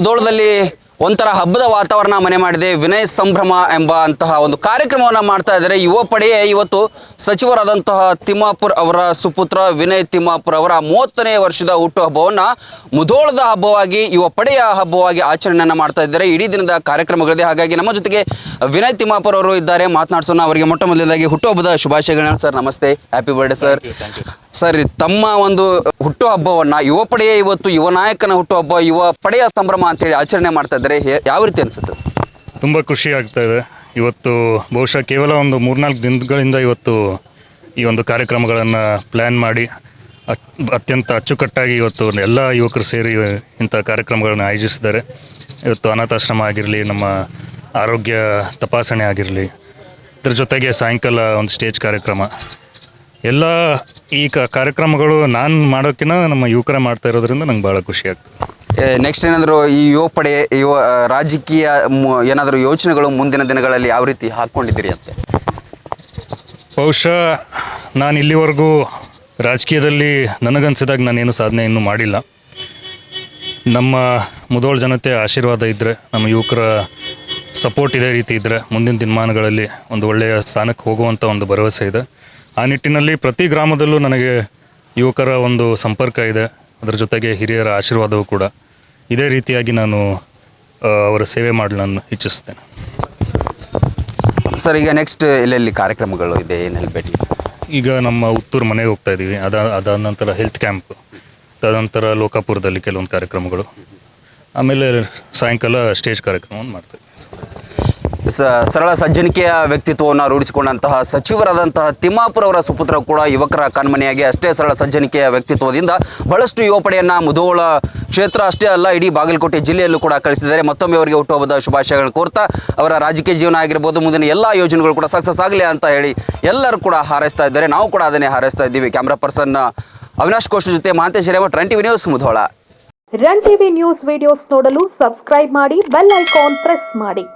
ಮುಧೋಳದಲ್ಲಿ ಒಂಥರ ಹಬ್ಬದ ವಾತಾವರಣ ಮನೆ ಮಾಡಿದೆ. ವಿನಯ್ ಸಂಭ್ರಮ ಎಂಬ ಅಂತಹ ಒಂದು ಕಾರ್ಯಕ್ರಮವನ್ನು ಮಾಡ್ತಾ ಇದ್ದಾರೆ. ಯುವ ಪಡೆಯೇ ಇವತ್ತು ಸಚಿವರಾದಂತಹ ತಿಮ್ಮಾಪುರ್ ಅವರ ಸುಪುತ್ರ, ವಿನಯ್ ತಿಮ್ಮಾಪುರ್ ಅವರ ಮೂವತ್ತನೇ ವರ್ಷದ ಹುಟ್ಟುಹಬ್ಬವನ್ನು ಮುಧೋಳದ ಹಬ್ಬವಾಗಿ, ಯುವ ಪಡೆಯ ಹಬ್ಬವಾಗಿ ಆಚರಣೆಯನ್ನು ಮಾಡ್ತಾ ಇದ್ದಾರೆ. ಇಡೀ ದಿನದ ಕಾರ್ಯಕ್ರಮಗಳಿದೆ. ಹಾಗಾಗಿ ನಮ್ಮ ಜೊತೆಗೆ ವಿನಯ್ ತಿಮ್ಮಾಪುರ್ ಅವರು ಇದ್ದಾರೆ. ಮಾತನಾಡಿಸೋಣ ಅವರಿಗೆ ಮೊಟ್ಟ ಮೊದಲನೇದಾಗಿ ಹುಟ್ಟುಹಬ್ಬದ ಶುಭಾಶಯಗಳನ್ನ. ಸರ್, ನಮಸ್ತೆ. ಹ್ಯಾಪಿ ಬರ್ಡೇ ಸರ್ ಸರ್, ತಮ್ಮ ಒಂದು ಹುಟ್ಟುಹಬ್ಬವನ್ನ ಯುವ ಪಡೆಯ ಇವತ್ತು, ಯುವ ನಾಯಕನ ಹುಟ್ಟುಹಬ್ಬ ಯುವ ಪಡೆಯ ಸಂಭ್ರಮ ಅಂತೇಳಿ ಆಚರಣೆ ಮಾಡ್ತಾ ಇದ್ದಾರೆ. ಯಾವ ರೀತಿ ಅನಿಸುತ್ತೆ ಸರ್? ತುಂಬ ಖುಷಿ ಆಗ್ತಾ ಇದೆ. ಇವತ್ತು ಬಹುಶಃ ಕೇವಲ ಒಂದು ಮೂರ್ನಾಲ್ಕು ದಿನಗಳಿಂದ ಇವತ್ತು ಈ ಒಂದು ಕಾರ್ಯಕ್ರಮಗಳನ್ನು ಪ್ಲ್ಯಾನ್ ಮಾಡಿ, ಅತ್- ಅತ್ಯಂತ ಅಚ್ಚುಕಟ್ಟಾಗಿ ಇವತ್ತು ಎಲ್ಲ ಯುವಕರು ಸೇರಿ ಇಂಥ ಕಾರ್ಯಕ್ರಮಗಳನ್ನು ಆಯೋಜಿಸಿದ್ದಾರೆ. ಇವತ್ತು ಅನಾಥಾಶ್ರಮ ಆಗಿರಲಿ, ನಮ್ಮ ಆರೋಗ್ಯ ತಪಾಸಣೆ ಆಗಿರಲಿ, ಇದ್ರ ಜೊತೆಗೆ ಸಾಯಂಕಾಲ ಒಂದು ಸ್ಟೇಜ್ ಕಾರ್ಯಕ್ರಮ. ಎಲ್ಲ ಈ ಕ ಕಾರ್ಯಕ್ರಮಗಳು ನಾನು ಮಾಡೋಕ್ಕಿಂತ ನಮ್ಮ ಯುವಕರೇ ಮಾಡ್ತಾ ಇರೋದ್ರಿಂದ ನಂಗೆ ಭಾಳ ಖುಷಿ ಆಗ್ತದೆ. ನೆಕ್ಸ್ಟ್ ಏನಾದರೂ ಈ ಯುವ ಪಡೆ ಯುವ ರಾಜಕೀಯ ಮು- ಏನಾದರೂ ಯೋಚನೆಗಳು ಮುಂದಿನ ದಿನಗಳಲ್ಲಿ ಯಾವ ರೀತಿ ಹಾಕ್ಕೊಂಡಿದ್ದೀರಿ ಅಂತ? ಬಹುಶಃ ನಾನು ಇಲ್ಲಿವರೆಗೂ ರಾಜಕೀಯದಲ್ಲಿ ನನಗನ್ಸಿದಾಗ ನಾನೇನು ಸಾಧನೆ ಇನ್ನೂ ಮಾಡಿಲ್ಲ. ನಮ್ಮ ಮುದೋಳ ಜನತೆ ಆಶೀರ್ವಾದ ಇದ್ದರೆ ನಮ್ಮ ಯುವಕರ ಸಪೋರ್ಟ್ ಇದೇ ರೀತಿ ಇದ್ದರೆ ಮುಂದಿನ ದಿನಮಾನಗಳಲ್ಲಿ ಒಂದು ಒಳ್ಳೆಯ ಸ್ಥಾನಕ್ಕೆ ಹೋಗುವಂಥ ಒಂದು ಭರವಸೆ ಇದೆ. ಆ ನಿಟ್ಟಿನಲ್ಲಿ ಪ್ರತಿ ಗ್ರಾಮದಲ್ಲೂ ನನಗೆ ಯುವಕರ ಒಂದು ಸಂಪರ್ಕ ಇದೆ. ಅದರ ಜೊತೆಗೆ ಹಿರಿಯರ ಆಶೀರ್ವಾದವೂ ಕೂಡ. ಇದೇ ರೀತಿಯಾಗಿ ನಾನು ಅವರ ಸೇವೆ ಮಾಡಲು ನಾನು ಇಚ್ಛಿಸ್ತೇನೆ ಸರ್ ಈಗ ನೆಕ್ಸ್ಟ್ ಎಲ್ಲೆಲ್ಲಿ ಕಾರ್ಯಕ್ರಮಗಳು ಇದೆ? ಏನೆಲ್ಲಿ ಭೇಟಿ ಈಗ ನಮ್ಮ ಉತ್ತೂರು ಮನೆಗೆ ಹೋಗ್ತಾ ಇದ್ದೀವಿ. ಅದ ಅದಾದ ನಂತರ ಹೆಲ್ತ್ ಕ್ಯಾಂಪ್ ತದನಂತರ ಲೋಕಾಪುರದಲ್ಲಿ ಕೆಲವೊಂದು ಕಾರ್ಯಕ್ರಮಗಳು. ಆಮೇಲೆ ಸಾಯಂಕಾಲ ಸ್ಟೇಜ್ ಕಾರ್ಯಕ್ರಮವನ್ನು ಮಾಡ್ತೀವಿ ಸರಳ ಸಜ್ಜನಿಕೆಯ ವ್ಯಕ್ತಿತ್ವವನ್ನು ರೂಢಿಸಿಕೊಂಡಂತಹ ಸಚಿವರಾದಂತಹ ತಿಮ್ಮಾಪುರ ಅವರ ಸುಪುತ್ರ ಕೂಡ ಯುವಕರ ಕಣ್ಮನೆಯಾಗಿ ಅಷ್ಟೇ ಸರಳ ಸಜ್ಜನಿಕೆಯ ವ್ಯಕ್ತಿತ್ವದಿಂದ ಬಹಳಷ್ಟು ಯುವಪಡೆಯನ್ನು ಮುಧೋಳ ಕ್ಷೇತ್ರ ಅಷ್ಟೇ ಅಲ್ಲ, ಇಡೀ ಬಾಗಲಕೋಟೆ ಜಿಲ್ಲೆಯಲ್ಲೂ ಕೂಡ ಕಳಿಸಿದ್ದಾರೆ. ಮತ್ತೊಮ್ಮೆ ಅವರಿಗೆ ಹುಟ್ಟುಹಬ್ಬದ ಶುಭಾಶಯಗಳನ್ನು ಕೋರ್ತಾ ಅವರ ರಾಜಕೀಯ ಜೀವನ ಆಗಿರ್ಬೋದು, ಮುಂದಿನ ಎಲ್ಲ ಯೋಜನೆಗಳು ಕೂಡ ಸಕ್ಸಸ್ ಆಗಲಿ ಅಂತ ಹೇಳಿ ಎಲ್ಲರೂ ಕೂಡ ಹಾರೈಸ್ತಾ ಇದ್ದಾರೆ. ನಾವು ಕೂಡ ಅದನ್ನೇ ಹಾರೈಸ್ತಾ ಇದ್ದೀವಿ. ಕ್ಯಾಮ್ರಾ ಪರ್ಸನ್ ಅವಿನಾಶ್ ಕೋಶ್ ಜೊತೆ Mahantesh Revat run TV news Mudhol. Run TV news videos ನೋಡಲು ಸಬ್ಸ್ಕ್ರೈಬ್ ಮಾಡಿ, ಬೆಲ್ ಐಕಾನ್ ಪ್ರೆಸ್ ಮಾಡಿ.